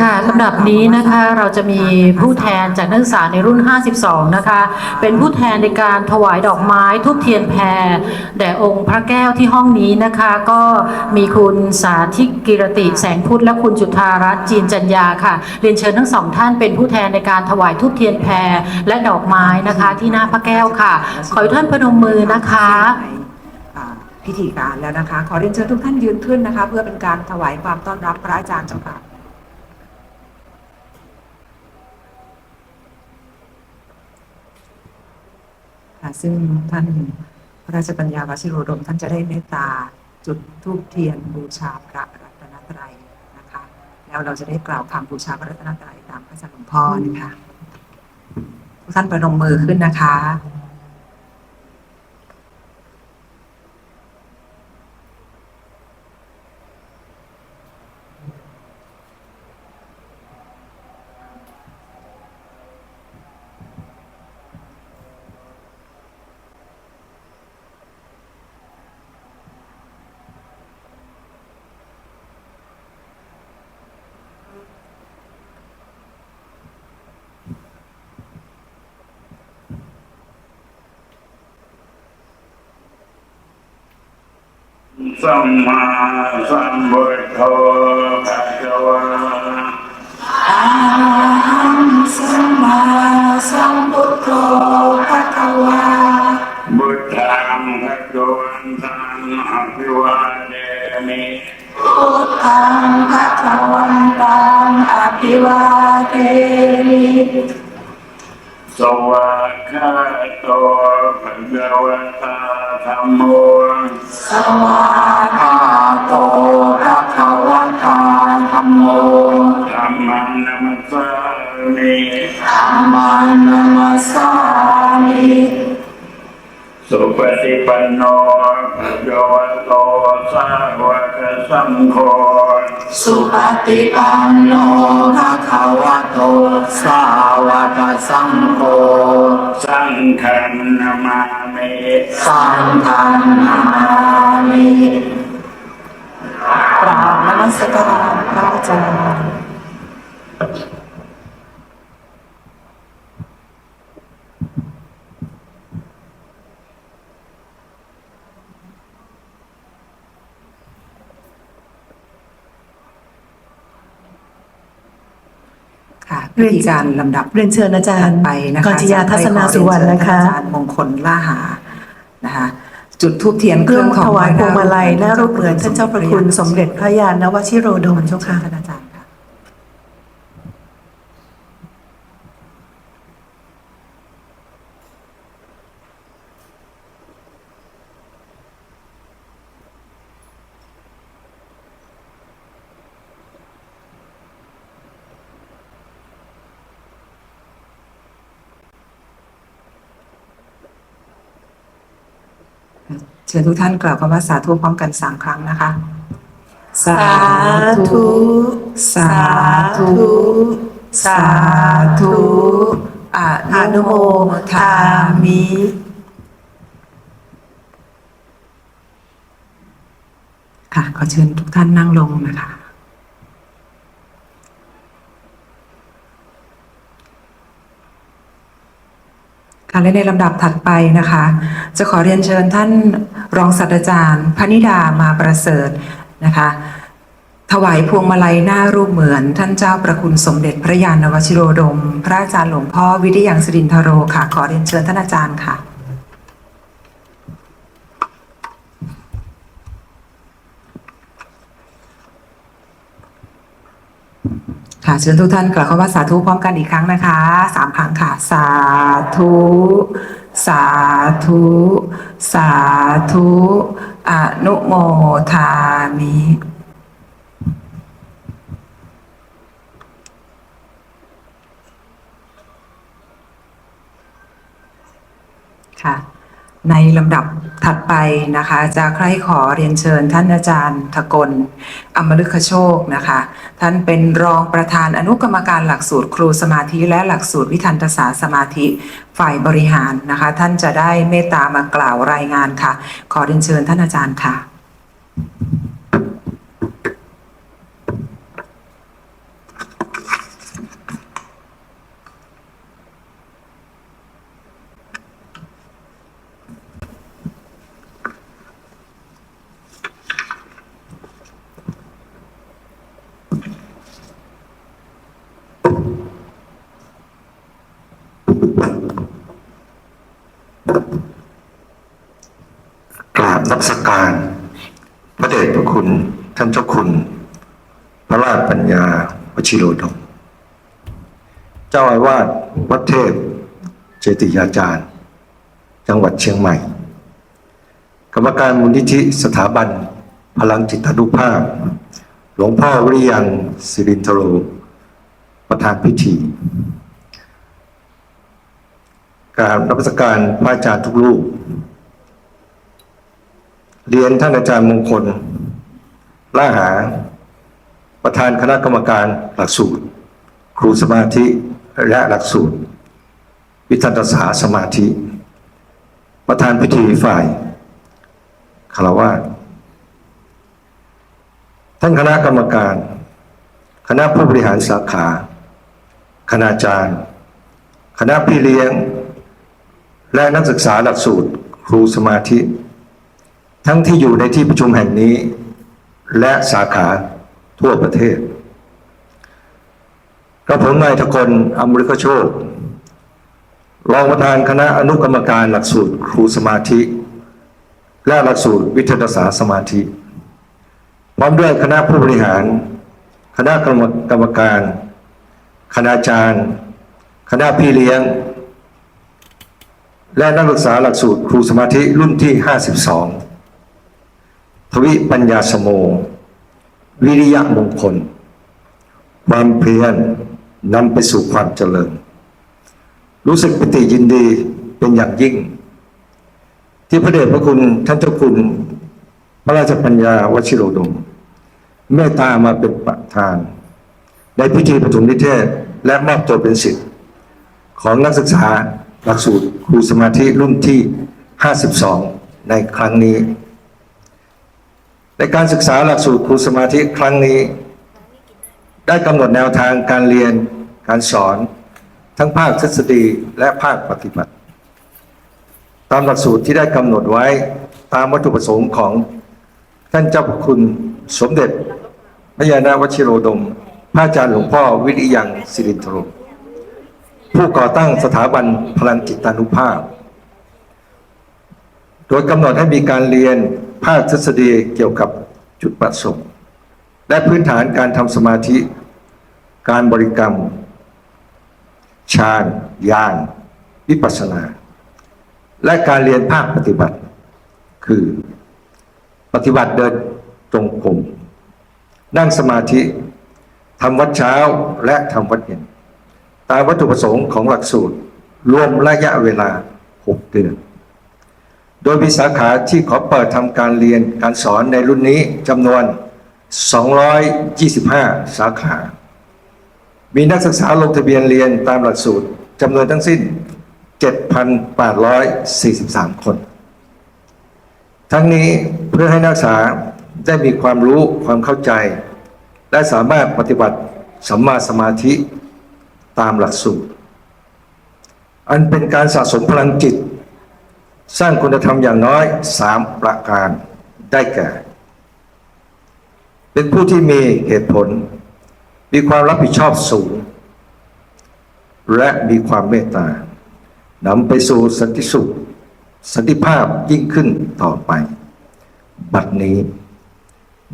ค่ะลำดับนี้นะคะเราจะมีผู้แทนจากนักศึกษาในรุ่น 52 นะคะ เป็นผู้แทนในการถวายดอกไม้ทุบเทียนแพรแด่องค์พระแก้วที่ห้องนี้นะคะ ก็มีคุณสาธิกิรติแสงพุทธและคุณจุธารัตน์จีนจัญญาค่ะ เรียนเชิญทั้งสองท่านเป็นผู้แทนในการถวายทุบเทียนแพรและดอกไม้นะคะที่หน้าพระแก้วค่ะ ขอให้ท่านพนมมือนะคะพิธีการแล้วนะคะ ขอเรียนเชิญทุกท่านยืนขึ้นนะคะ เพื่อเป็นการถวายความต้อนรับพระอาจารย์เจ้าค่ะ ค่ะซึ่งท่านพระราชปัญญาวชิโรดม ท่านจะได้เมตตาจุดธูปเทียนบูชาพระรัตนตรัยนะคะ แล้วเราจะได้กล่าวคำบูชาพระรัตนตรัยตามพระอาจารย์หลวงพ่อนะคะทุกท่านประนมมือขึ้นนะคะ สัมมาสัมพุทโธภะคะวะอะระหังสัมมาสัมพุทโธภะคะวาบุตตังภะคะวันตังอภิวาเทมิพุทธังภะคะวันตังอภิวาเทมิสวากขาโตภะคะวะตาธัมโมสวากขา นัมสสามิสุปฏิปันโนภะคะวะโตสาวกสังโฆสุปฏิปันโนภะคะวะโตสาวกสังโฆสังฆังนามามิสังฆังนามามิกราบนมัสการพระอาจารย์ ค่ะวิธีการลำดับเรียนเชิญอาจารย์ไปนะคะกรจิยาทัศนาสุวรรณนะคะอาจารย์มงคลล่าหานะคะจุดทูบเทียนเคร่รื่วองมทองถวายพวงมาลัยหน้ารูปเหมือนท่านเจ้าประคุณสมเด็จพระยานนวชิโรดมเจ้าค่ะท่านอาจารย์ค่ะ เชิญทุกท่านกล่าวคำว่าสาธุพร้อมกันสามครั้งนะคะ สาธุ สาธุ สาธุออนุโมทามิค่ะขอเชิญทุกท่านนั่งลงนะคะ ค่ะและในลำดับถัดไปนะคะ จะขอเรียนเชิญท่านรองศาสตราจารย์พนิดามาประเสริฐนะคะ ถวายพวงมาลัยหน้ารูปเหมือนท่านเจ้าประคุณสมเด็จพระยานวชิโรดม พระอาจารย์หลวงพ่อวิทยังสรินทโรค่ะ ขอเรียนเชิญท่านอาจารย์ค่ะ ค่ะเชิญทุกท่านกล่าวคำว่าสาธุพร้อมกันอีกครั้งนะคะสามครั้งค่ะ สาธุ สาธุ สาธุอนุโมทามิค่ะ ในลำดับถัดไปนะคะ จะใครขอเรียนเชิญท่านอาจารย์ทกลอมฤคโชคนะคะ ท่านเป็นรองประธานอนุกรรมการหลักสูตรครูสมาธิและหลักสูตรวิทันตศาสมาธิฝ่ายบริหารนะคะ ท่านจะได้เมตตามากล่าวรายงานค่ะ ขอเรียนเชิญท่านอาจารย์ค่ะ มัสการพระเดชพระคุณ ท่านเจ้าคุณ พระราชปัญญาวชิโรดม เจ้าอาวาสวัดเทพ เจติยาจารย์ จังหวัดเชียงใหม่ กรรมการมูลนิธิสถาบัน พลังจิตานุภาพ หลวงพ่อวิริยังสิรินทโร ประธานพิธี การรับราชการพระอาจารย์ทุกรูป เรียนท่านอาจารย์มงคลล่าหา ประธานคณะกรรมการหลักสูตร ครูสมาธิและหลักสูตร วิทันตสาสมาธิ ประธานพิธีฝ่ายคารวะท่านคณะกรรมการ คณะผู้บริหารสาขา คณาจารย์ คณะพี่เลี้ยง และนักศึกษาหลักสูตร ครูสมาธิ ทั้งที่อยู่ในที่ประชุมแห่งนี้ และสาขาทั่วประเทศกระผมนายทกลอมริกโชค รองประธานคณะอนุกรรมการหลักสูตรครูสมาธิ และหลักสูตรวิทยาศาสตร์สมาธิ พร้อมด้วยคณะผู้บริหาร คณะกรรมกรรมการ คณาจารย์ คณะพี่เลี้ยง และนักศึกษาหลักสูตรครูสมาธิรุ่นที่ 52 ทวิปัญญาสโม วิริยะมงคล ความเพียรนำไปสู่ความเจริญ รู้สึกปิติยินดีเป็นอย่างยิ่ง ที่พระเดชพระคุณท่านเจ้าคุณ พระราชปัญญาวชิโรดมเมตตามาเป็นประธาน ในพิธีปฐมนิเทศและมอบตัวเป็นสิทธิ์ ของนักศึกษาหลักสูตรครูสมาธิรุ่นที่ 52 ในครั้งนี้ ในการศึกษาหลักสูตรครูสมาธิครั้งนี้ ได้กำหนดแนวทางการเรียนการสอน ทั้งภาคทฤษฎีและภาคปฏิบัติ ตามหลักสูตรที่ได้กำหนดไว้ตามวัตถุประสงค์ของท่านเจ้าพระคุณสมเด็จพระยาณวชิโรดม พระอาจารย์หลวงพ่อวิริยังสิรินทโรผู้ก่อตั้งสถาบันพลังจิตานุภาพ โดยกำหนดให้มีการเรียน ภาคทฤษฎีเกี่ยวกับจุดประสงค์และพื้นฐานการทำสมาธิ การบริกรรมฌานญาณวิปัสสนา และการเรียนภาคปฏิบัติ คือปฏิบัติเดินตรงกรมนั่งสมาธิทำวัดเช้าและทำวัดเย็น ตามวัตถุประสงค์ของหลักสูตร รวมระยะเวลา 6 เดือน โดยมีสาขาที่ขอเปิดทำการเรียนการสอนในรุ่นนี้จำนวน 225 สาขา มีนักศึกษาลงทะเบียนเรียนตามหลักสูตรจำนวนทั้งสิ้น 7,843 คน ทั้งนี้เพื่อให้นักศึกษาได้มีความรู้ความเข้าใจ และสามารถปฏิบัติสัมมาสมาธิตามหลักสูตร อันเป็นการสะสมพลังจิต สร้างคุณธรรมอย่างน้อยสามประการได้แก่ เป็นผู้ที่มีเหตุผล มีความรับผิดชอบสูง และมีความเมตตานำไปสู่สันติสุข สันติภาพยิ่งขึ้นต่อไป บัดนี้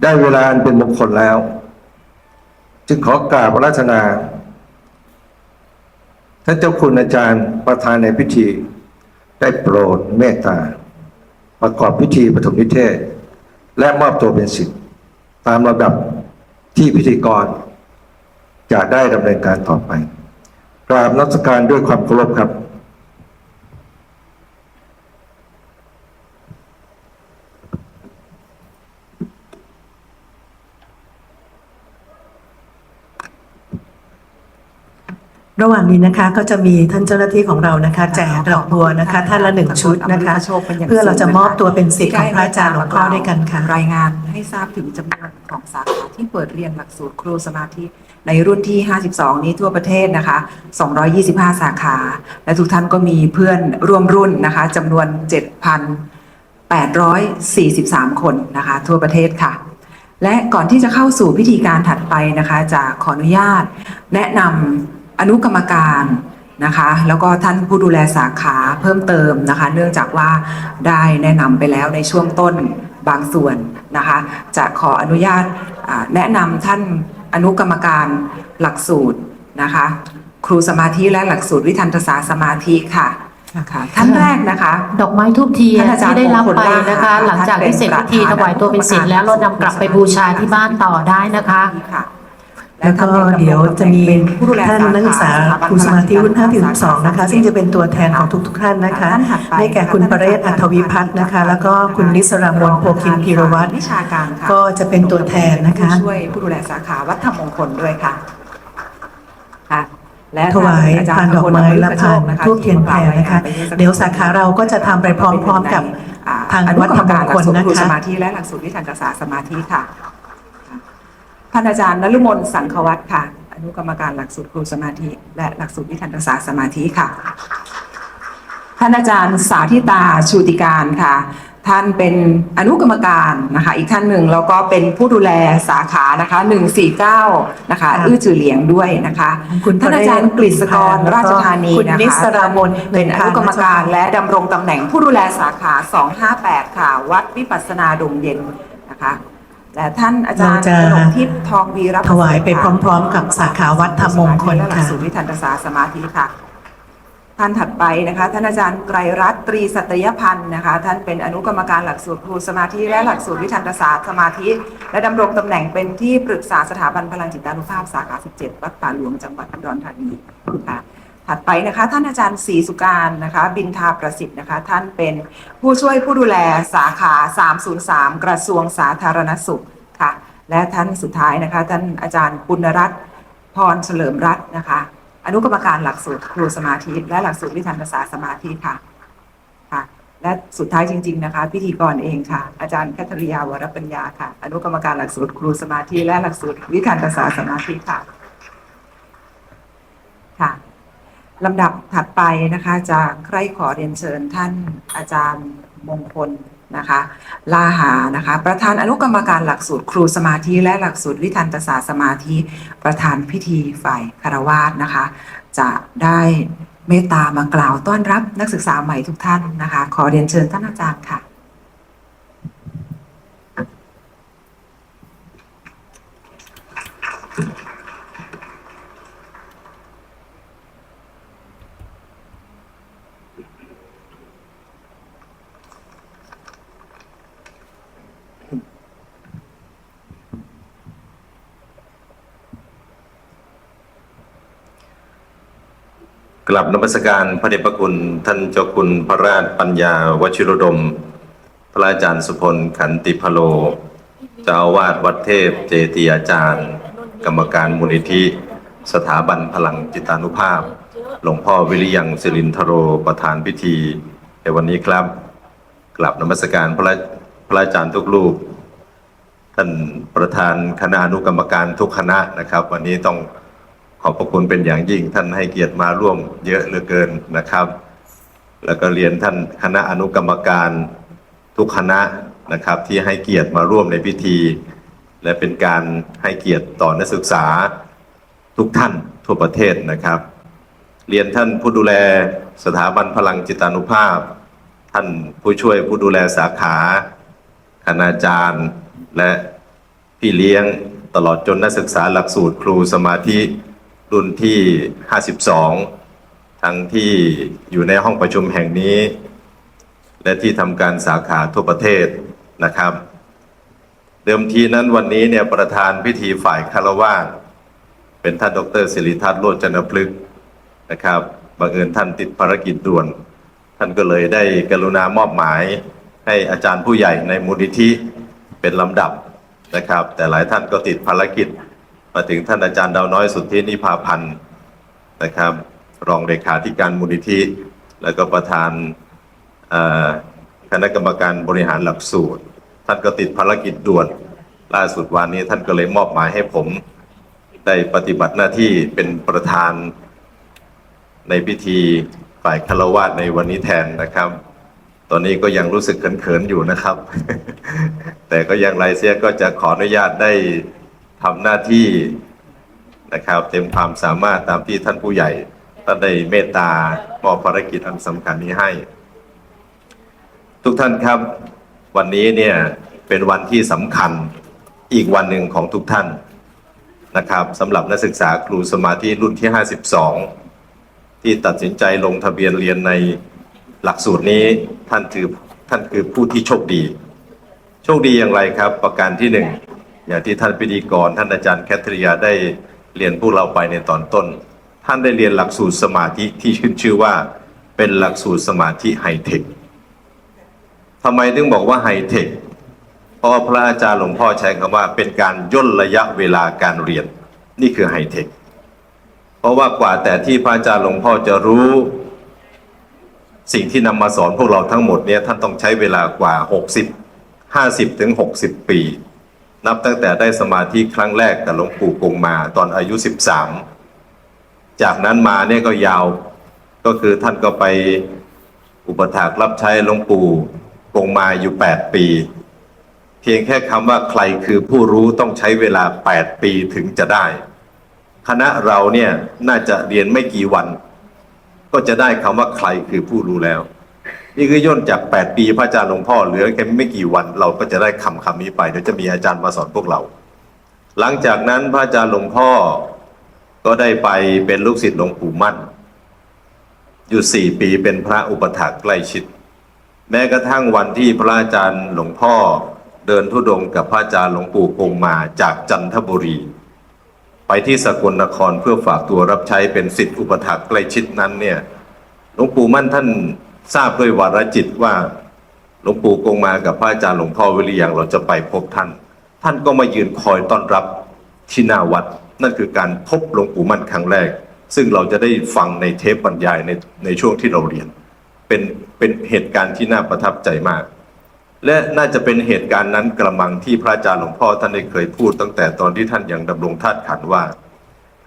ได้เวลาเป็นมงคลแล้ว จึงขอกราบราธนาท่านเจ้าคุณอาจารย์ประธานในพิธี ได้โปรดเมตตา ประกอบพิธีปฐมนิเทศ และมอบตัวเป็นสิทธิ์ตามระดับที่พิธีกร จะได้ดำเนินการต่อไป กราบนักสการด้วยความเคารพครับ ระหว่างนี้นะคะก็จะมีท่านเจ้าหน้าที่ของเรานะคะ แจกดอกบัวนะคะท่านละหนึ่งชุดนะคะ เพื่อเราจะมอบตัวเป็นศิษย์ของพระอาจารย์หลวงพ่อด้วยกันค่ะ รายงานให้ทราบถึงจำนวนของสาขาที่เปิดเรียนหลักสูตรครูสมาธิในรุ่นที่ 52 นี้ทั่วประเทศนะคะ 225 สาขา และทุกท่านก็มีเพื่อนร่วมรุ่นนะคะจำนวน 7,843 คนนะคะ ทั่วประเทศค่ะและก่อนที่จะเข้าสู่พิธีการถัดไปนะคะจะขออนุญาตแนะนำ อนุกรรมการนะคะแล้วก็ท่านผู้ดูแลสาขาเพิ่มเติมนะคะ เนื่องจากว่าได้แนะนำไปแล้วในช่วงต้นบางส่วนนะคะ จะขออนุญาตอ่าแนะนำท่านอนุกรรมการหลักสูตรนะคะ ครูสมาธิและหลักสูตรวิทันตศาสตร์สมาธิค่ะค่ะท่านแรกนะคะ ดอกไม้ทูบเทียนท่านอาจารย์ที่ได้รับมงคลไปล่านะคะค่ะหลังจากที่เสร็จพิธีท่านเป็นถวายตัวเป็นศิลแล้วเรานำกลับไปบูชาที่บ้านต่อได้นะคะค่ะ แล้วก็เดี๋ยวจะมีท่านนักศึกษาครูสมาธิรุ่น5-12นะคะ ซึ่งจะเป็นตัวแทนของทุกๆท่านนะคะท่านถัดไปได้แก่คุณปเรศอัธวิพัฒน์นะคะ แล้วก็คุณนิสรามนโพคินพีรวัตรวิชาการค่ะก็จะเป็นตัวแทนนะคะผู้ช่วยผู้ดูแลสาขาวัดธรรมมงคลด้วยค่ะค่ะและถวายอจรพานดอกไม้และพานพลทูบเทียนแผ่นะคะ เดี๋ยวสาขาเราก็จะทำไปพร้อมๆกับอ่ทางวัดธรรมมงคลอนุกรรมการหลักสูตรนะครูสคะมาธิและหลักสูตรวิทยาศาสตร์สมาธิค่ะ ท่านอาจารย์นฤมลสังควัตค่ะ อนุกรรมการหลักสูตรครูสมาธิ และหลักสูตรวิทยาศาสตร์สมาธิค่ะ ท่านอาจารย์สาธิตาชูติการค่ะ ท่านเป็นอนุกรรมการนะคะ อีกท่านหนึ่งแล้วก็เป็นผู้ดูแลสาขานะคะ149นะคะค่ะอื้อจือเหลียงด้วยนะคะคุณท่านอาจารย์กฤษกรแล้วก็ราชธานีคุณนะคะนิสรามนเป็นอนุกรรมการและดำรงตำแหน่งผู้ดูแลสาขา 258 ค่ะ วัดวิปัสสนาดงเย็นนะคะ และท่านอาจารย์เราจะขนมทิพย์ทองวีรประเสริฐถวายไปพร้อม ๆ กับสาขาวัดธรรมมงคลและหลักค่ะสูตรวิทันตศาสตร์สมาธิค่ะ ท่านถัดไปนะคะ ท่านอาจารย์ไกรรัตน์ตรีสัตยพันธ์นะคะ ท่านเป็นอนุกรรมการหลักสูตรครูสมาธิและหลักสูตรวิทันตศาสตร์สมาธิ และดำรงตำแหน่งเป็นที่ปรึกษาสถาบันพลังจิตานุภาพสาขา 17 วัดป่าหลวงจังหวัดอุดรธานีค่ะ ถัดไปนะคะ ท่านอาจารย์ศรีสุการนะคะ บินทาประสิทธิ์นะคะ ท่านเป็นผู้ช่วยผู้ดูแลสาขา 303 กระทรวงสาธารณสุขค่ะ และท่านสุดท้ายนะคะ ท่านอาจารย์ปุณรัตน์พรเฉลิมรัตน์นะคะ อนุกรรมการหลักสูตรครูสมาธิ และหลักสูตรวิทันตศาสตร์สมาธิค่ะค่ะ และสุดท้ายจริง ๆนะคะ พิธีกรเองค่ะ อาจารย์แคทริยาวรปัญญาค่ะ อนุกรรมการหลักสูตรครูสมาธิ และหลักสูตรวิทันตศาสตร์สมาธิค่ะ ลำดับถัดไปนะคะจะใครขอเรียนเชิญท่านอาจารย์มงคลนะคะลาหานะคะ ประธานอนุกรรมการหลักสูตรครูสมาธิ และหลักสูตรวิทันตศาสตร์สมาธิ ประธานพิธีฝ่ายคารวาสนะคะ จะได้เมตตามากล่าวต้อนรับนักศึกษาใหม่ทุกท่านนะคะ ขอเรียนเชิญท่านอาจารย์ค่ะ กลับนมัสการพระเดชพระคุณท่านเจ้าคุณพระราชปัญญาวชิรดม พระอาจารย์สุพลขันติพโล เจ้าวาสวัดเทพเจติยาจารย์ กรรมการมูลนิธิ สถาบันพลังจิตานุภาพ หลวงพ่อวิริยังสิรินทโรประธานพิธีในวันนี้ครับ กลับนมัสการพระพระอาจารย์ทุกรูปท่านประธานคณะอนุกรรมการทุกคณะนะครับ วันนี้ต้อง อบพระคุณเป็นอย่างยิ่งท่านให้เกียรติมาร่วมเยอะเหลือเกินนะครับ แล้วก็เรียนท่านคณะอนุกรรมการทุกคณะนะครับ ที่ให้เกียรติมาร่วมในพิธี และเป็นการให้เกียรติต่อนักศึกษาทุกท่านทั่วประเทศนะครับ เรียนท่านผู้ดูแลสถาบันพลังจิตานุภาพ ท่านผู้ช่วยผู้ดูแลสาขาคณาจารย์และพี่เลี้ยงตลอดจนนักศึกษาหลักสูตรครูสมาธิ รุ่นที่ 52 ทั้งที่อยู่ในห้องประชุมแห่งนี้ และที่ทำการสาขาทั่วประเทศนะครับ เดิมทีนั้นวันนี้เนี่ยประธานพิธีฝ่ายคารวาสเป็นท่านดรศิริทัศน์โรจนพฤกนะครับบังเอิญท่านติดภารกิจด่วน ท่านก็เลยได้กรุณามอบหมายให้อาจารย์ผู้ใหญ่ในมูลนิธิเป็นลำดับนะครับ แต่หลายท่านก็ติดภารกิจ มาถึงท่านอาจารย์ดาวน้อยสุทธินิพาพันธ์นะครับ รองเลขาธิการมูลนิธิ แล้วก็ประธานคณะกรรมการบริหารหลักสูตร ท่านก็ติดภารกิจด่วนล่าสุดวันนี้ท่านก็เลยมอบหมายให้ผม ได้ปฏิบัติหน้าที่เป็นประธานในพิธีฝ่ายคารวะในวันนี้แทนนะครับ ตอนนี้ก็ยังรู้สึกเขินๆอยู่นะครับ แต่ก็ยังไรเสียก็จะขออนุญาตได้ ทำหน้าที่นะครับ เต็มความสามารถตามที่ท่านผู้ใหญ่ท่านได้เมตตามอบภารกิจอันสำคัญนี้ให้ ทุกท่านครับวันนี้เนี่ยเป็นวันที่สำคัญอีกวันหนึ่งของทุกท่านนะครับสำหรับนักศึกษาครูสมาธิรุ่นที่ 52 ที่ตัดสินใจลงทะเบียนเรียนในหลักสูตรนี้ท่านคือท่านคือผู้ที่โชคดี โชคดีอย่างไรครับ ประการที่หนึ่ง อย่างที่ท่านพิธีกร ท่านอาจารย์แคทริยาได้เรียนพวกเราไปในตอนต้น ท่านได้เรียนหลักสูตรสมาธิที่ขึ้นชื่อว่าเป็นหลักสูตรสมาธิไฮเทคทำไมถึงบอกว่าไฮเทคเพราะพระอาจารย์หลวงพ่อใช้คำว่าเป็นการย่นระยะเวลาการเรียน นี่คือไฮเทคเพราะว่ากว่าแต่ที่พระอาจารย์หลวงพ่อจะรู้ สิ่งที่นำมาสอนพวกเราทั้งหมดเนี่ยท่านต้องใช้เวลากว่า 60 50ถึง60 ปี นับตั้งแต่ได้สมาธิครั้งแรกกับหลวงปู่กงมาตอนอายุ 13 จากนั้นมาเนี่ยก็ยาวก็คือท่านก็ไปอุปถากรับใช้หลวงปู่กงมาอยู่ 8 ปี เพียงแค่คำว่าใครคือผู้รู้ต้องใช้เวลา 8 ปีถึงจะได้ คณะเราเนี่ยน่าจะเรียนไม่กี่วัน ก็จะได้คำว่าใครคือผู้รู้แล้ว นี่คือย่นจาก 8 ปีพระอาจารย์หลวงพ่อเหลือแค่ไม่กี่วันเราก็จะได้คำคำนี้ไปเดี๋ยวจะมีอาจารย์มาสอนพวกเรา หลังจากนั้นพระอาจารย์หลวงพ่อก็ได้ไปเป็นลูกศิษย์หลวงปู่มั่น อยู่สี่ปีเป็นพระอุปถากใกล้ชิด แม้กระทั่งวันที่พระอาจารย์หลวงพ่อเดินทุดงกับพระอาจารย์หลวงปู่กงมาจากจันทบุรี ไปที่สกลนครเพื่อฝากตัวรับใช้เป็นสิทธิอุปถักใกล้ชิดนั้นเนี่ยหลวงปู่มั่นท่าน ทราบด้วยวาระจิตว่าหลวงปู่กงมากับพระอาจารย์หลวงพ่อวิริยังเราจะไปพบท่าน ท่านก็มายืนคอยต้อนรับที่หน้าวัด นั่นคือการพบหลวงปู่มั่นครั้งแรก ซึ่งเราจะได้ฟังในเทปบรรยายในในช่วงที่เราเรียน เป็นเป็นเหตุการณ์ที่น่าประทับใจมาก และน่าจะเป็นเหตุการณ์นั้นกระมังที่พระอาจารย์หลวงพ่อท่านได้เคยพูด ตั้งแต่ตอนที่ท่านยังดำรงธาตุขันว่า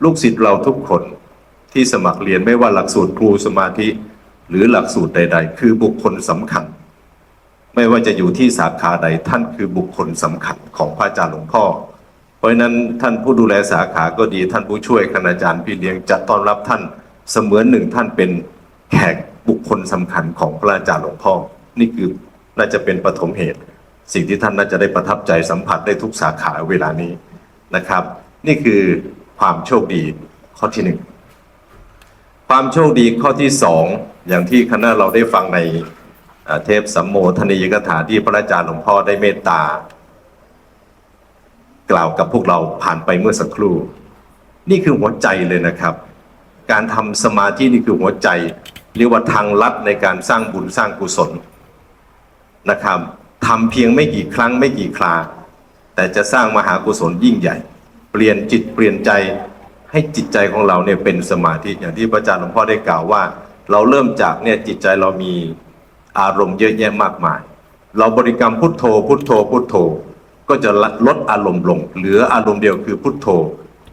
ลูกศิษย์เราทุกคนที่สมัครเรียนไม่ว่าหลักสูตรครูสมาธิ หรือหลักสูตรใด ๆ คือบุคคลสำคัญ ไม่ว่าจะอยู่ที่สาขาใดท่านคือบุคคลสำคัญของพระอาจารย์หลวงพ่อ เพราะฉะนั้นท่านผู้ดูแลสาขาก็ดี ท่านผู้ช่วยคณาจารย์พี่เลี้ยงจะต้อนรับท่านเสมือนหนึ่งท่านเป็นแขกบุคคลสำคัญของพระอาจารย์หลวงพ่อ นี่คือน่าจะเป็นปฐมเหตุ สิ่งที่ท่านน่าจะได้ประทับใจสัมผัสได้ทุกสาขาเวลานี้นะครับ นี่คือความโชคดีข้อที่หนึ่งความโชคดีข้อที่สอง อย่างที่คณะเราได้ฟังในเทปสัมโมทนียกถาที่พระอาจารย์หลวงพ่อได้เมตตา กล่าวกับพวกเราผ่านไปเมื่อสักครู่ นี่คือหัวใจเลยนะครับ การทำสมาธินี่คือหัวใจเรียกว่าทางลัดในการสร้างบุญสร้างกุศลนะครับทำเพียงไม่กี่ครั้งไม่กี่ครา แต่จะสร้างมหากุศลยิ่งใหญ่ เปลี่ยนจิตเปลี่ยนใจให้จิตใจของเราเนี่ยเป็นสมาธิอย่างที่พระอาจารย์หลวงพ่อได้กล่าวว่า เราเริ่มจากเนี่ยจิตใจเรามีอารมณ์เยอะแยะมากมาย เราบริกรรมพุทโธ พุทโธ พุทโธ ก็จะลดอารมณ์ลง เหลืออารมณ์เดียวคือพุทโธ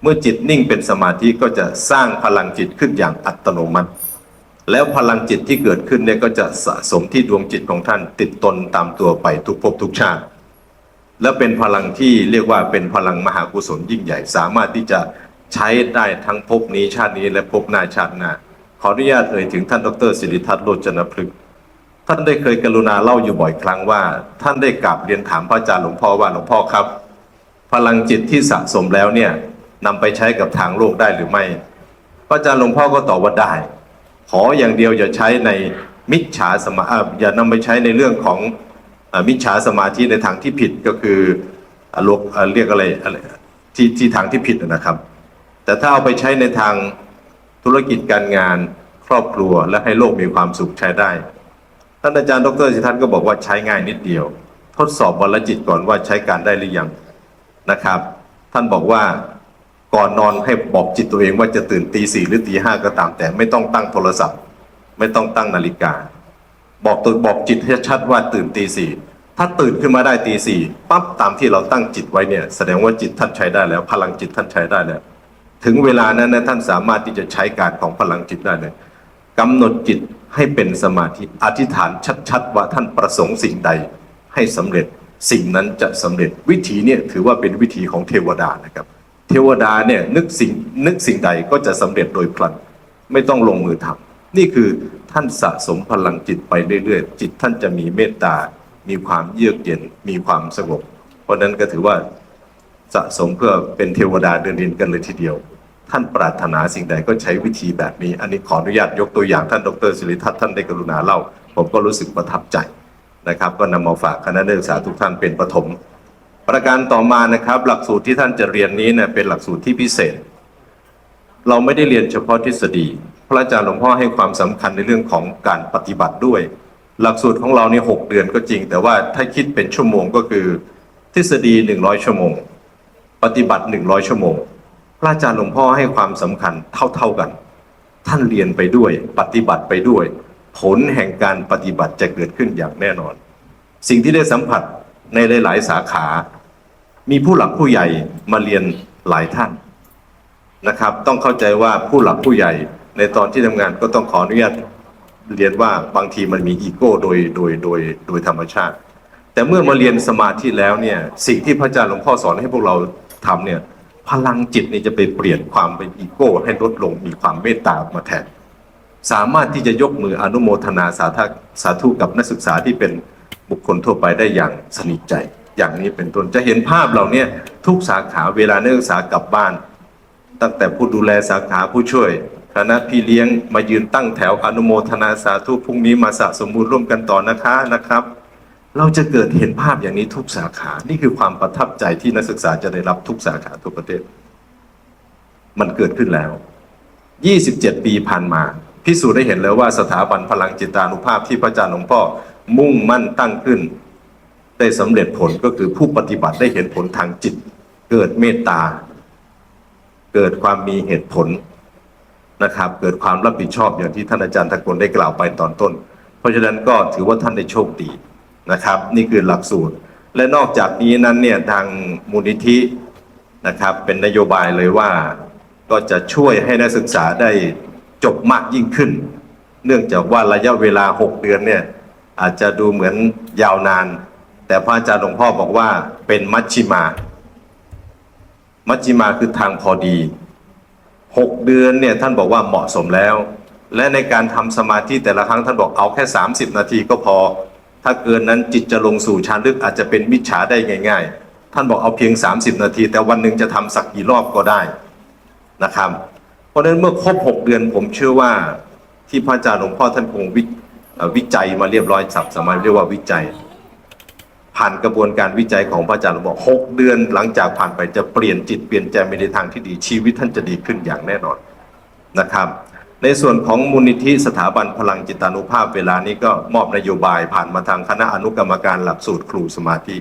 เมื่อจิตนิ่งเป็นสมาธิก็จะสร้างพลังจิตขึ้นอย่างอัตโนมัติ แล้วพลังจิตที่เกิดขึ้นเนี่ยก็จะสะสมที่ดวงจิตของท่านติดตนตามตัวไปทุกภพทุกชาติ และเป็นพลังที่เรียกว่าเป็นพลังมหากุศลยิ่งใหญ่ สามารถที่จะใช้ได้ทั้งภพนี้ชาตินี้และภพหน้าชาติหน้า ออนุญาตเอ่ยถึงท่านดรสิริทัศน์โลจนพฤกษ์ท่านได้เคยกรุณาเล่าอยู่บ่อยครั้งว่า ท่านได้กราบเรียนถามพระอาจารย์หลวงพ่อว่าหลวงพ่อครับ พลังจิตที่สะสมแล้วเนี่ยนำไปใช้กับทางโลกได้หรือไม่ พระอาจารย์หลวงพ่อก็ตอบว่าได้ ขออย่างเดียวอย่าใช้ในมิจฉาสมาอ่าอย่านำไปใช้ในเรื่องของอมิจฉาสมาธิในทางที่ผิดก็คือโลกเรียกอะไรอะไรที่ที่ทางที่ผิดนะครับ แต่ถ้าเอาไปใช้ในทาง ธุรกิจการงานครอบครัวและให้โลกมีความสุขใช้ได้ ท่านอาจารย์ดรสิทันก็บอกว่าใช้ง่ายนิดเดียว ทดสอบวันละจิตก่อนว่าใช้การได้หรือยังนะครับ ท่านบอกว่าก่อนนอนให้บอกจิตตัวเองว่าจะตื่นตีสี่หรือตีห้าก็ตาม แต่ไม่ต้องตั้งโทรศัพท์ ไม่ต้องตั้งนาฬิกา บอกตัวบอกจิตให้ชัดว่าตื่นตีสี่ถ้าตื่นขึ้นมาได้ตีสี่ปั๊บตามที่เราตั้งจิตไว้เนี่ย แสดงว่าจิตท่านใช้ได้แล้ว พลังจิตท่านใช้ได้แล้ว ถึงเวลานั้นนะท่านสามารถที่จะใช้การของพลังจิตได้เลยกำหนดจิตให้เป็นสมาธิอธิษฐานชัดๆ ว่าท่านประสงค์สิ่งใดให้สำเร็จสิ่งนั้นจะสำเร็จวิธีเนี่ยถือว่าเป็นวิธีของเทวดานะครับ เทวดาเนี่ยนึกสิ่งนึกสิ่งใดก็จะสำเร็จโดยพลันไม่ต้องลงมือทำนี่คือท่านสะสมพลังจิตไปเรื่อยๆ จิตท่านจะมีเมตตา มีความเยือกเย็นมีความสงบเพราะนั้นก็ถือว่าสะสมเพื่อเป็นเทวดาเดินดินกันเลยทีเดียว ท่านปรารถนาสิ่งใดก็ใช้วิธีแบบนี้ อันนี้ขออนุญาตยกตัวอย่างท่านดรสิริทัศน์ท่านได้กรุณาเล่า ผมก็รู้สึกประทับใจนะครับ ก็นำมาฝากคณะนักศึกษาทุกท่านเป็นปฐมประการต่อมานะครับ หลักสูตรที่ท่านจะเรียนนี้เนี่ยเป็นหลักสูตรที่พิเศษ เราไม่ได้เรียนเฉพาะทฤษฎี พระอาจารย์หลวงพ่อให้ความสำคัญในเรื่องของการปฏิบัติด้วย หลักสูตรของเรานี่หกเดือนก็จริง แต่ว่าถ้าคิดเป็นชั่วโมงก็คือ ทฤษฎี 100 ชั่วโมง ปฏิบัติ 100 ชั่วโมง พระอาจารย์หลวงพ่อให้ความสำคัญเท่าๆกัน ท่านเรียนไปด้วย ปฏิบัติไปด้วย ผลแห่งการปฏิบัติจะเกิดขึ้นอย่างแน่นอน สิ่งที่ได้สัมผัสในหลาย ๆ สาขา มีผู้หลักผู้ใหญ่มาเรียนหลายท่านนะครับ ต้องเข้าใจว่าผู้หลักผู้ใหญ่ในตอนที่ทำงานก็ต้องขออนุญาตเรียนว่าบางทีมันมีอีโก้โดยโดยโดยโดยธรรมชาติ แต่เมื่อมาเรียนสมาธิแล้วเนี่ยสิ่งที่พระอาจารย์หลวงพ่อสอนให้พวกเราทำเนี่ย พลังจิตนี่จะไปเปลี่ยนความเป็นอีโก้ ให้ลดลงมีความเมตตามาแทน สามารถที่จะยกมืออนุโมทนาสาธสาธุกับนักศึกษาที่เป็นบุคคลทั่วไปได้อย่างสนิทใจ อย่างนี้เป็นต้นจะเห็นภาพเหล่านี้ทุกสาขาเวลานักศึกษากลับบ้าน ตั้งแต่ผู้ดูแลสาขาผู้ช่วยคณะพี่เลี้ยงมายืนตั้งแถวอนุโมทนาสาธุพรุ่งนี้มาสะสมมูลร่วมกันต่อนะคะนะครับ เราจะเกิดเห็นภาพอย่างนี้ทุกสาขา นี่คือความประทับใจที่นักศึกษาจะได้รับทุกสาขาทั่วประเทศ มันเกิดขึ้นแล้ว 27 ปีผ่านมา พิสูจน์ได้เห็นแล้วว่าสถาบันพลังจิตานุภาพที่พระอาจารย์หลวงพ่อมุ่งมั่นตั้งขึ้น ได้สำเร็จผลก็คือผู้ปฏิบัติได้เห็นผลทางจิต เกิดเมตตา เกิดความมีเหตุผลนะครับ เกิดความรับผิดชอบอย่างที่ท่านอาจารย์ทกลได้กล่าวไปตอนต้น เพราะฉะนั้นก็ถือว่าท่านได้โชคดี นะครับ นี่คือหลักสูตร และนอกจากนี้นั้นเนี่ยทางมูลนิธินะครับ เป็นนโยบายเลยว่าก็จะช่วยให้นักศึกษาได้จบมากยิ่งขึ้น เนื่องจากว่าระยะเวลา 6 เดือนเนี่ยอาจจะดูเหมือนยาวนาน แต่พระอาจารย์หลวงพ่อบอกว่าเป็นมัชชิมา มัชชิมาคือทางพอดีหกเดือนเนี่ยท่านบอกว่าเหมาะสมแล้ว และในการทำสมาธิแต่ละครั้งท่านบอกเอาแค่ 30 นาทีก็พอ ถ้าเกินนั้นจิตจะลงสู่ฌานลึกอาจจะเป็นมิจฉาได้ง่าย ๆ ท่านบอกเอาเพียง 30 นาที แต่วันหนึ่งจะทำสักกี่รอบก็ได้นะครับ เพราะฉะนั้นเมื่อครบ 6 เดือนผมเชื่อว่าที่พระอาจารย์หลวงพ่อท่านคงวิวิจัยมาเรียบร้อยสับสมารถเรียกว่าวิจัย ผ่านกระบวนการวิจัยของพระอาจารย์หลวงพ่อหกเดือนหลังจากผ่านไปจะเปลี่ยนจิตเปลี่ยนใจไปในทางที่ดีชีวิตท่านจะดีขึ้นอย่างแน่นอนนะครับ ในส่วนของมูลนิธิสถาบันพลังจิตานุภาพเวลานี้ก็มอบนโยบายผ่านมาทางคณะอนุกรรมการหลักสูตรครูสมาธิ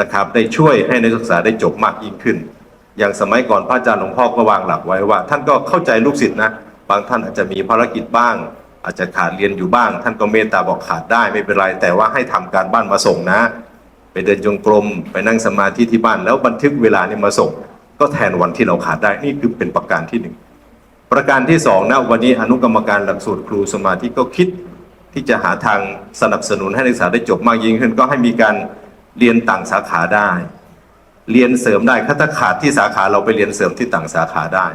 นะครับ ได้ช่วยให้นักศึกษาได้จบมากยิ่งขึ้น อย่างสมัยก่อนพระอาจารย์หลวงพ่อก็วางหลักไว้ว่า ท่านก็เข้าใจลูกศิษย์นะบางท่านอาจจะมีภารกิจบ้าง อาจจะขาดเรียนอยู่บ้าง ท่านก็เมตตาบอกขาดได้ไม่เป็นไร แต่ว่าให้ทำการบ้านมาส่งนะ ไปเดินจงกรมไปนั่งสมาธิที่บ้านแล้วบันทึกเวลานี้มาส่ง ก็แทนวันที่เราขาดได้นี่คือเป็นประการที่หนึ่ง ประการที่สองนะวันนี้อนุกรรมการหลักสูตรครูสมาธิก็คิดที่จะหาทางสนับสนุนให้นักศึกษาได้จบมากยิ่งขึ้น ก็ให้มีการเรียนต่างสาขาได้ เรียนเสริมได้ถ้าขาดที่สาขาเราไปเรียนเสริมที่ต่างสาขาได้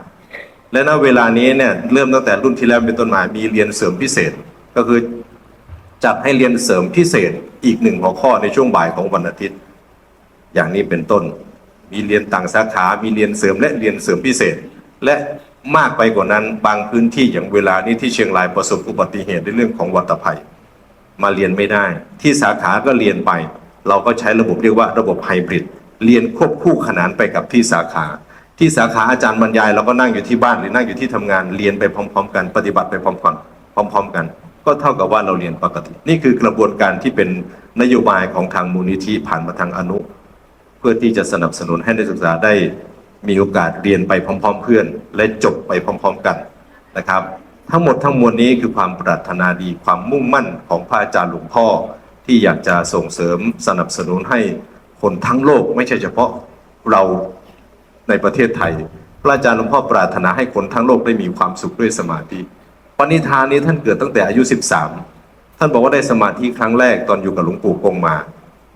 และณเวลานี้เนี่ยเริ่มตั้งแต่รุ่นที่แล้วเป็นต้นมามีเรียนเสริมพิเศษ ก็คือจัดให้เรียนเสริมพิเศษอีกหนึ่งหัวข้อในช่วงบ่ายของวันอาทิตย์ อย่างนี้เป็นต้น มีเรียนต่างสาขา มีเรียนเสริมและเรียนเสริมพิเศษ และ มากไปกว่านั้น บางพื้นที่อย่างเวลานี้ที่เชียงรายประสบอุบัติเหตุในเรื่องของวัตภัย มาเรียนไม่ได้ ที่สาขาก็เรียนไป เราก็ใช้ระบบเรียกว่าระบบไฮบริดเรียนควบคู่ขนานไปกับที่สาขา ที่สาขาอาจารย์บรรยายเราก็นั่งอยู่ที่บ้านหรือนั่งอยู่ที่ทำงานเรียนไปพร้อม ๆ กันปฏิบัติไปพร้อมกันพร้อม ๆ กัน ก็เท่ากับว่าเราเรียนปกติ นี่คือกระบวนการที่เป็นนโยบายของทางมูลนิธิผ่านมาทางอนุ เพื่อที่จะสนับสนุนให้นักศึกษาได้ มีโอกาสเรียนไปพร้อม ๆ เพื่อน และจบไปพร้อม ๆ กันนะครับ ทั้งหมดทั้งมวลนี้คือความปรารถนาดีความมุ่งมั่นของพระอาจารย์หลวงพ่อ ที่อยากจะส่งเสริมสนับสนุนให้คนทั้งโลกไม่ใช่เฉพาะเราในประเทศไทย พระอาจารย์หลวงพ่อปรารถนาให้คนทั้งโลกได้มีความสุขด้วยสมาธิปณิธานนี้ท่านเกิดตั้งแต่อายุ 13 ท่านบอกว่าได้สมาธิครั้งแรกตอนอยู่กับหลวงปู่กงมา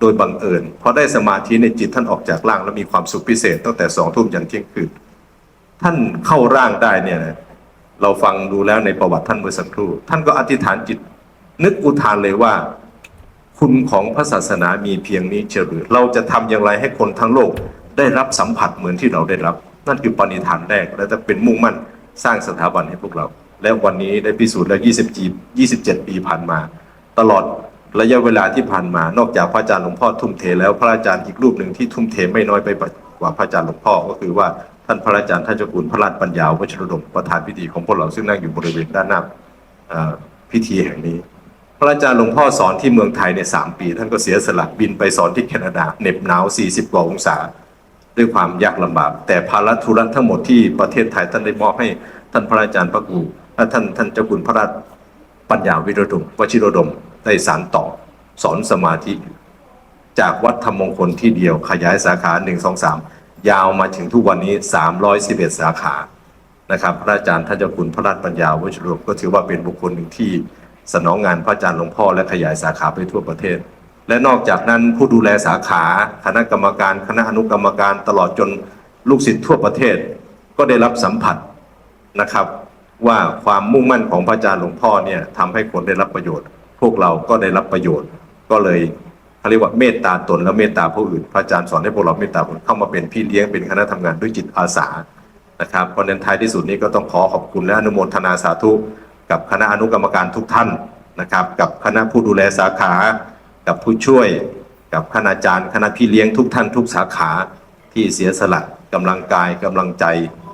ดยบังเอิญพอได้สมาธิในจิตท่านออกจากร่างแล้วมีความสุขพิเศษตั้งแต่สองทุ่มยันเที่ยงคืนท่านเข้าร่างได้เนี่ยนะเราฟังดูแล้วในประวัติท่านเมื่อสักครู่ ท่านก็อธิษฐานจิต นึกอุทานเลยว่า คุณของพระศาสนามีเพียงนี้เชียวหรือเราจะทำอย่างไรให้คนทั้งโลกได้รับสัมผัสเหมือนที่เราได้รับ นั่นคือปณิธานแรกและจะเป็นมุ่งมั่นสร้างสถาบันให้พวกเรา และวันนี้ได้พิสูจน์แล้ว 20 27 ปีผ่านมา ตลอด ระยะเวลาที่ผ่านมา นอกจากพระอาจารย์หลวงพ่อทุ่มเทแล้วพระอาจารย์อีกรูปหนึ่งที่ทุ่มเทไม่น้อยไปกว่าพระอาจารย์หลวงพ่อก็คือว่าท่านพระอาจารย์ท่านเจ้าคุณพระราชปัญญาวชิรดมประธานพิธีของพวกเราซึ่งนั่งอยู่บริเวณด้านหน้าพิธีแห่งนี้ พระอาจารย์หลวงพ่อสอนที่เมืองไทยในสามปี ท่านก็เสียสละบินไปสอนที่แคนาดาเหน็บหนาว 40กว่าองศา ด้วยความยากลำบาก แต่ภาระธุระทั้งหมดที่ประเทศไทยท่านได้มอบให้ท่านพระอาจารย์พระครูและท่านท่านเจ้าคุณพระราชปัญญาวิรดมวชิรดม ได้สานต่อสอนสมาธิ จากวัดธรรมมงคลที่เดียวขยายสาขา 1 2 3 ยาวมาถึงทุกวันนี้ 311 สาขานะครับพระอาจารย์ท่านเจ้าคุณพระราชปัญญาวชิรดมก็ถือว่าเป็นบุคคลหนึ่งที่สนองงานพระอาจารย์หลวงพ่อและขยายสาขาไปทั่วประเทศ และนอกจากนั้นผู้ดูแลสาขาคณะกรรมการคณะอนุกรรมการตลอดจนลูกศิษย์ทั่วประเทศ ก็ได้รับสัมผัสนะครับ ว่าความมุ่งมั่นของพระอาจารย์หลวงพ่อเนี่ยทำให้คนได้รับประโยชน์ พวกเราก็ได้รับประโยชน์ ก็เลยเขาเรียกว่าเมตตาตนและเมตตาผู้อื่น พระอาจารย์สอนให้พวกเราเมตตาคนเข้ามาเป็นพี่เลี้ยงเป็นคณะทำงานด้วยจิตอาสานะครับเพราะนั้นท้ายที่สุดนี้ก็ต้องขอขอบคุณและอนุโมทนาสาธุกับคณะอนุกรรมการทุกท่านนะครับ กับคณะผู้ดูแลสาขา กับผู้ช่วย กับคณาจารย์คณะพี่เลี้ยงทุกท่านทุกสาขาที่เสียสละกำลังกายกำลังใจ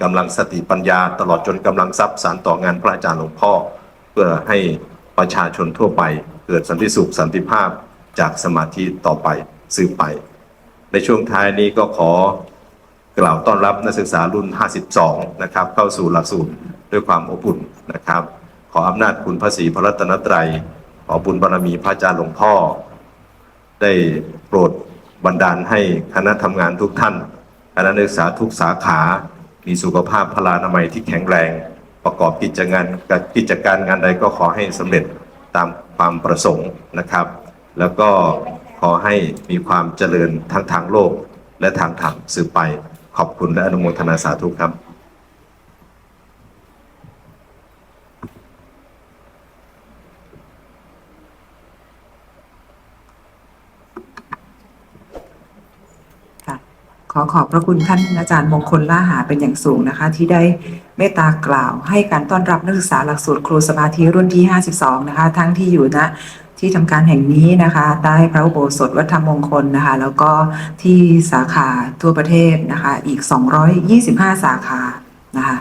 กำลังสติปัญญา ตลอดจนกำลังทรัพย์สารต่องานพระอาจารย์หลวงพ่อ เพื่อให้ ประชาชนทั่วไป เกิดสันติสุขสันติภาพจากสมาธิต่อไปสืบไป ในช่วงท้ายนี้ก็ขอกล่าวต้อนรับนักศึกษารุ่น 52 นะครับ เข้าสู่หลักสูตรด้วยความอบอุ่นนะครับ ขออำนาจคุณพระศรีพระรัตนตรัย ขอบุญบารมีพระอาจารย์หลวงพ่อ ได้โปรดบันดาลให้คณะทำงานทุกท่านคณะนักศึกษาทุกสาขา มีสุขภาพพลานามัยที่แข็งแรง ประกอบกิจงานกิจการงานใดก็ขอให้สำเร็จตามความประสงค์นะครับ แล้วก็ขอให้มีความเจริญทั้งทางโลกและทางธรรมสืบไปขอบคุณและอนุโมทนาสาธุครับ ค่ะ ขอขอบพระคุณท่านอาจารย์มงคลล่าหาเป็นอย่างสูงนะคะ ที่ได้เมตตากล่าวให้การต้อนรับนักศึกษาหลักสูตรครูสมาธิรุ่นที่ 52 นะคะ ทั้งที่อยู่ณที่ทำการแห่งนี้นะคะใต้พระอุโบสถวัดธรรมมงคลนะคะ แล้วก็ที่สาขาทั่วประเทศนะคะ อีก 225 สาขานะคะ